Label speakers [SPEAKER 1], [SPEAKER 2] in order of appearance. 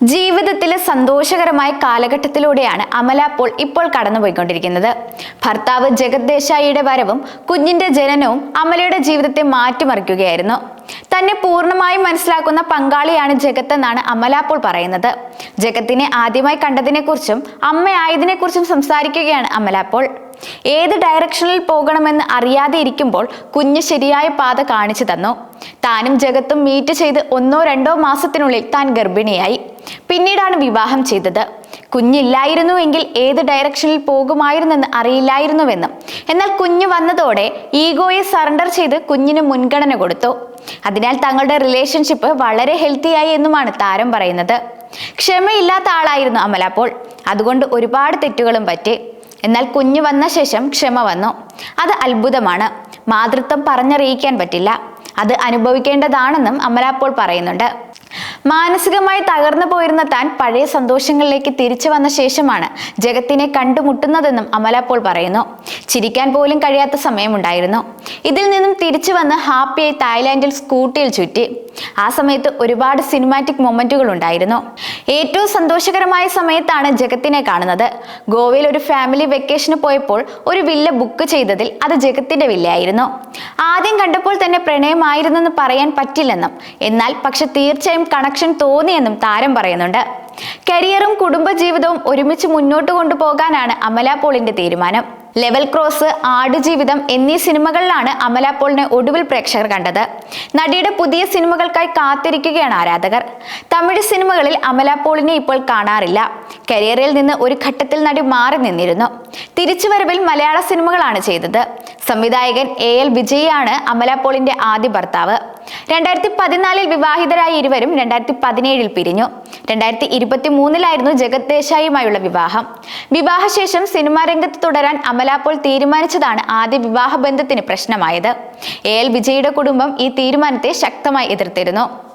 [SPEAKER 1] ജീവിതത്തിലെ സന്തോഷകരമായ കാലഘട്ടത്തിലൂടെയാണ് അമല പോൾ ഇപ്പോൾ കടന്നുപോയിക്കൊണ്ടിരിക്കുന്നത്. ഭർത്താവ് ജഗത് ദേശായിയുടെ വരവും കുഞ്ഞിന്റെ ജനനവും അമലയുടെ ജീവിതത്തെ മാറ്റിമറിക്കുകയായിരുന്നു. തന്നെ പൂർണമായും മനസ്സിലാക്കുന്ന പങ്കാളിയാണ് ജഗത്ത് എന്നാണ് അമല പോൾ പറയുന്നത്. ജഗത്തിനെ ആദ്യമായി കണ്ടതിനെക്കുറിച്ചും അമ്മയായതിനെക്കുറിച്ചും സംസാരിക്കുകയാണ് അമല പോൾ ഏത് ഡയറക്ഷനിൽ പോകണമെന്ന് അറിയാതെ ഇരിക്കുമ്പോൾ കുഞ്ഞ് ശരിയായ പാത കാണിച്ചു തന്നു. താനും ജഗത്തും മീറ്റ് ചെയ്ത് ഒന്നോ രണ്ടോ മാസത്തിനുള്ളിൽ താൻ ഗർഭിണിയായി. പിന്നീടാണ് വിവാഹം ചെയ്തത്. കുഞ്ഞില്ലായിരുന്നുവെങ്കിൽ ഏത് ഡയറക്ഷനിൽ പോകുമായിരുന്നെന്ന് അറിയില്ലായിരുന്നുവെന്നും. എന്നാൽ കുഞ്ഞ് വന്നതോടെ ഈഗോയെ സറണ്ടർ ചെയ്ത് കുഞ്ഞിന് മുൻഗണന കൊടുത്തു. അതിനാൽ തങ്ങളുടെ റിലേഷൻഷിപ്പ് വളരെ ഹെൽത്തിയായി എന്നുമാണ് താരം പറയുന്നത്. ക്ഷമയില്ലാത്ത ആളായിരുന്നു അമല അപ്പോൾ. അതുകൊണ്ട് ഒരുപാട് തെറ്റുകളും പറ്റി. എന്നാൽ കുഞ്ഞു വന്ന ശേഷം ക്ഷമ വന്നു. അത് അത്ഭുതമാണ്. മാതൃത്വം പറഞ്ഞറിയിക്കാൻ പറ്റില്ല. അത് അനുഭവിക്കേണ്ടതാണെന്നും അമലാപ്പോൾ പറയുന്നുണ്ട്. മാനസികമായി തകർന്നു പോയിരുന്ന താൻ പഴയ സന്തോഷങ്ങളിലേക്ക് തിരിച്ചു വന്ന ശേഷമാണ് ജഗത്തിനെ കണ്ടുമുട്ടുന്നതെന്നും അമല പോൾ പറയുന്നു. ചിരിക്കാൻ പോലും കഴിയാത്ത സമയമുണ്ടായിരുന്നു. ഇതിൽ നിന്നും തിരിച്ചു വന്ന് ഹാപ്പിയായി തായ്ലാന്റിൽ സ്കൂട്ടിയിൽ ചുറ്റി. ആ സമയത്ത് ഒരുപാട് സിനിമാറ്റിക് മൊമെന്റുകൾ ഉണ്ടായിരുന്നു. ഏറ്റവും സന്തോഷകരമായ സമയത്താണ് ജഗത്തിനെ കാണുന്നത്. ഗോവയിൽ ഒരു ഫാമിലി വെക്കേഷന് പോയപ്പോൾ ഒരു വില്ല ബുക്ക് ചെയ്തതിൽ അത് ജഗത്തിന്റെ വില്ലയായിരുന്നു ആദ്യം കണ്ടപ്പോൾ തന്നെ പ്രണയമായിരുന്നെന്ന് പറയാൻ പറ്റില്ലെന്നും എന്നാൽ പക്ഷെ തീർച്ചയായും കണക്ഷൻ തോന്നിയെന്നും താരം പറയുന്നുണ്ട്. കരിയറും കുടുംബജീവിതവും ഒരുമിച്ച് മുന്നോട്ട് കൊണ്ടുപോകാനാണ് അമല പോളിന്റെ തീരുമാനം. ലെവൽ ക്രോസ് ആടുജീവിതം എന്നീ സിനിമകളിലാണ് അമല പോളിനെ ഒടുവിൽ പ്രേക്ഷകർ കണ്ടത്. നടിയുടെ പുതിയ സിനിമകൾക്കായി കാത്തിരിക്കുകയാണ് ആരാധകർ. തമിഴ് സിനിമകളിൽ അമല പോളിനെ ഇപ്പോൾ കാണാറില്ല. കരിയറിൽ നിന്ന് ഒരു ഘട്ടത്തിൽ നടി മാറി നിന്നിരുന്നു. തിരിച്ചുവരവിൽ മലയാള സിനിമകളാണ് ചെയ്തത്. സംവിധായകൻ എ എൽ വിജയാണ് അമല പോളിന്റെ ആദ്യ ഭർത്താവ്. രണ്ടായിരത്തി പതിനാലിൽ വിവാഹിതരായ ഇരുവരും രണ്ടായിരത്തി പതിനേഴിൽ പിരിഞ്ഞു. രണ്ടായിരത്തി ഇരുപത്തി മൂന്നിലായിരുന്നു ജഗത് ദേശായിയുമായുള്ള വിവാഹം. വിവാഹശേഷം സിനിമാ രംഗത്ത് തുടരാൻ അമല പോൾ തീരുമാനിച്ചതാണ് ആദ്യ വിവാഹ ബന്ധത്തിന് പ്രശ്നമായത്. എ. എൽ. വിജയുടെ കുടുംബം ഈ തീരുമാനത്തെ ശക്തമായി എതിർത്തിരുന്നു.